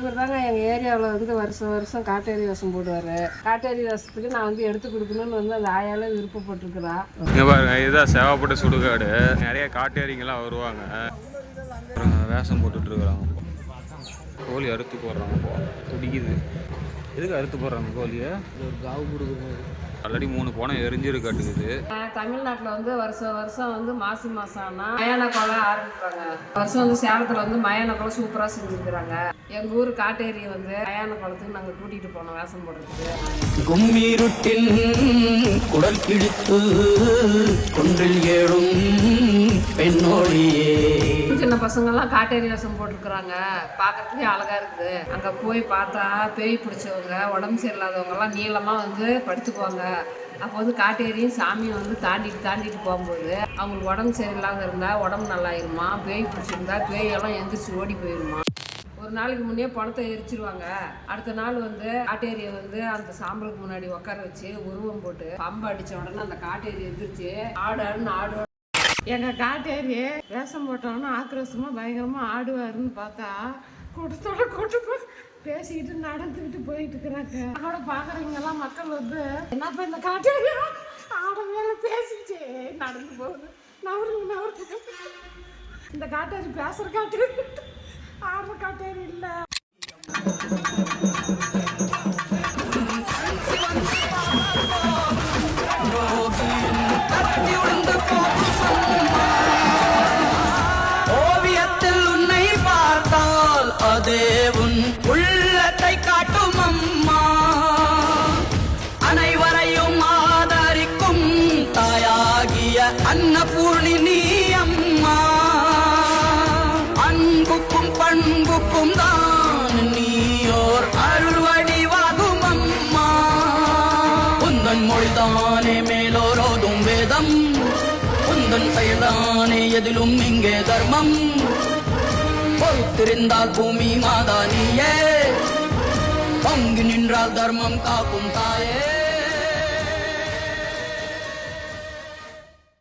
ஏரியாவில் வந்து வருஷம் வருஷம் காட்டேரி ரசம் போடுவார். காட்டேரி ரசத்துக்கு நான் வந்து எடுத்து கொடுக்கணும்னு வந்து அந்த ஆயால விருப்பப்பட்டிருக்கிறா. இங்கே பாருங்க இதுதான் சேவாப்பட்ட சுடுகாடு. நிறைய காட்டேரிங்கெல்லாம் வருவாங்க. அப்புறம் வேஷம் போட்டுட்டு இருக்கிறாங்க கோழி அறுத்து போடுறாங்க துடிக்குது. எதுக்கு அறுத்து போடுறாங்க கோழியை? காவு கொடுக்குறது ஆல்ரெடி மூணு போனம் எரிஞ்சிருக்காட்டுக்குது தமிழ்நாட்டில் வந்து வருஷம் வருஷம் வந்து மாசி மாதம் ஆனால் மயான கொலை ஆரம்பிப்பாங்க. வருஷம் வந்து சேலத்தில் வந்து மயான கொலை சூப்பராக செஞ்சுருக்குறாங்க. எங்கள் ஊர் காட்டேரி வந்து மயான குளத்துக்கு நாங்கள் கூட்டிகிட்டு போனோம் வேஷம் போடுறதுக்கு. கும்மீருட்டில் குடல் கிழித்து குன்றில் ஏழும் பெண்ணோழியே சின்ன பசங்கள்லாம் காட்டேரி வேஷம் போட்டிருக்கிறாங்க. பார்க்கறதுக்கே அழகா இருக்குது. அங்கே போய் பார்த்தா பேய் பிடிச்சவங்க உடம்பு சரியில்லாதவங்கலாம் நீளமாக வந்து படுத்துக்குவாங்க. அப்போ வந்து காட்டேரியும் சாமியும் வந்து தாண்டிட்டு தாண்டிட்டு போகும்போது அவங்களுக்கு உடம்பு சரியில்லாத இருந்தால் உடம்பு நல்லாயிருமா? பேய் பிடிச்சிருந்தா பேயெல்லாம் எந்திரிச்சு ஓடி போயிருமா? ஒரு நாளைக்கு முன்னே பணத்தை எரிச்சிருவாங்க. அடுத்த நாள் வந்து காட்டேரியை வந்து அந்த சாம்பலுக்கு முன்னாடி உட்கார வச்சு உருவம் போட்டு பம்பு அடித்த உடனே அந்த காட்டேரி எந்திரிச்சு ஆடாடுன்னு ஆடு எங்க காட்டேரி வேஷம் போட்டோன்னா ஆக்ரோஷமா பயங்கரமா ஆடுவாருன்னு பார்த்தா கூட்டத்தோட கூட்டத்தோட பேசிக்கிட்டு நடந்துக்கிட்டு போயிட்டு இருக்கிறாங்க. அதோட பாக்குறவங்கெல்லாம் மக்கள் வந்து என்னப்பா இந்த காட்டேரி? ஆட மேல பேசிச்சு நடந்து போகுது. நவருங்க நவருங்க. இந்த காட்டேரி பேசுற காட்டேரி ஆடுற காட்டேரி இல்லை. உள்ளத்தை காட்டும் அம்மா. அனைவரையும் ஆதரிக்கும் தாயாகிய அன்னபூர்ணி நீ அம்மா. அன்புக்கும் பண்புக்கும் தான் நீயோர் அருள்வடிவாகும் அம்மா. உந்தன் மொழிதானே மேலோரோதும் வேதம். உந்தன் செயல்தானே எதிலும் இங்கே தர்மம். பொறுத்திருந்தால் பூமி மாதா நீயே பங்கு நின்றால் தர்மம் காக்கும் தாயே.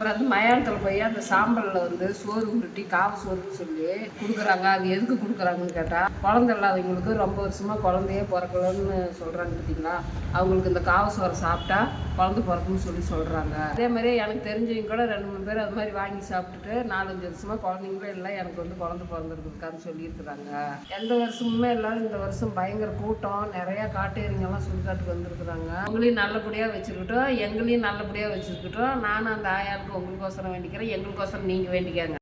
அப்புறம் வந்து மயானத்தில் போய் அந்த சாம்பலில் வந்து சோறு உருட்டி காவு சோறுன்னு சொல்லி கொடுக்குறாங்க. அது எதுக்கு கொடுக்குறாங்கன்னு கேட்டால் குழந்தை இல்லாதவங்களுக்கு ரொம்ப வருஷமாக குழந்தையே பிறக்கலன்னு சொல்கிறாங்க பார்த்தீங்களா அவங்களுக்கு இந்த காவு சோறை சாப்பிட்டா குழந்தை பிறக்கும்னு சொல்லி சொல்கிறாங்க அதே மாதிரி எனக்கு தெரிஞ்சவங்க கூட ரெண்டு மூணு பேர் அது மாதிரி வாங்கி சாப்பிட்டுட்டு நாலஞ்சு வருஷமாக குழந்தைங்களே இல்லை எனக்கு வந்து குழந்தை பிறந்திருக்குதுக்கான்னு சொல்லியிருக்கிறாங்க. எந்த வருஷமுமே இல்லாத இந்த வருஷம் பயங்கர கூட்டம் நிறையா காட்டேரிங்கெல்லாம் சுடுகாட்டுக்கு வந்திருக்கிறாங்க. அவங்களையும் நல்லபடியாக வச்சுருக்கட்டும் எங்களையும் நல்லபடியாக வச்சுருக்கட்டும். நானும் அந்த ஆயாளுக்கு உங்களுக்கோசரம் வேண்டிக்கிறேன் எங்களுக்கோசரம் நீங்கள் வேண்டிக்கங்க